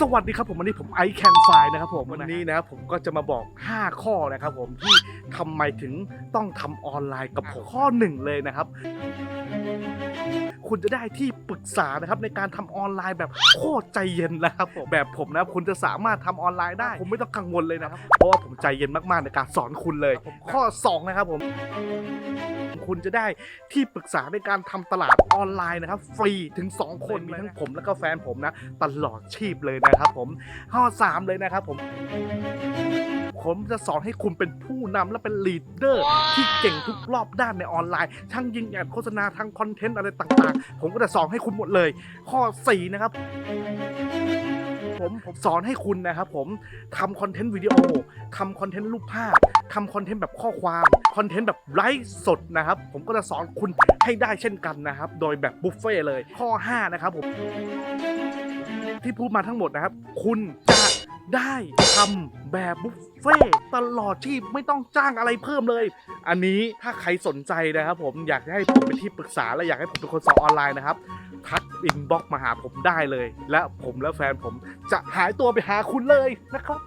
สวัสดีครับผมวันนี้ผมไอแคนไฟนะครับผมวันนี้นะครับผมก็จะมาบอก 5 ข้อนะครับผมที่ทำไมถึงต้องทำออนไลน์กับผมข้อหนึ่งเลยนะครับ คุณจะได้ที่ปรึกษานะครับในการทำออนไลน์แบบโคตรใจเย็นนะครับผมแบบผมนะคุณจะสามารถทำออนไลน์ได้ผมไม่ต้องกังวลเลยนะครับเพราะว่าผมใจเย็นมากๆในการสอนคุณเลย ข้อ 2 นะครับผมคุณจะได้ที่ปรึกษาในการทำตลาดออนไลน์นะครับ ฟรีถึง 2 คนมีทั้งผมแล้วก็แฟนผมนะ ตลอดชีพเลยนะครับผมข้อ 3 เลยนะครับผม ผมจะสอนให้คุณเป็นผู้นำและเป็นลีดเดอร์ ที่เก่งทุกรอบด้านในออนไลน์ ทั้งยิงแอดโฆษณาทั้งคอนเทนต์อะไรต่างๆ ผมก็จะสอนให้คุณหมดเลย ข้อ 4 นะครับผมผมสอนให้คุณนะครับผมทำคอนเทนต์วิดีโอทำคอนเทนต์รูปภาพทำคอนเทนต์แบบข้อความคอนเทนต์แบบไลฟ์สดนะครับ ผมก็จะสอนคุณให้ได้เช่นกันนะครับ โดยแบบบุฟเฟ่ต์เลยข้อ 5 นะครับผมที่พูดมาทั้งหมดนะครับ คุณจะ ได้ทำแบบบุฟเฟ่ต์ตลอดที่ไม่ต้องจ้างอะไรเพิ่มเลย อันนี้ถ้าใครสนใจนะครับผมอยากให้ผมเป็นที่ปรึกษาและอยากให้ผมเป็นคนสอนออนไลน์นะครับ ทักอินบ็อกมาหาผมได้เลย และผมและแฟนผมจะหายตัวไปหาคุณเลยนะครับ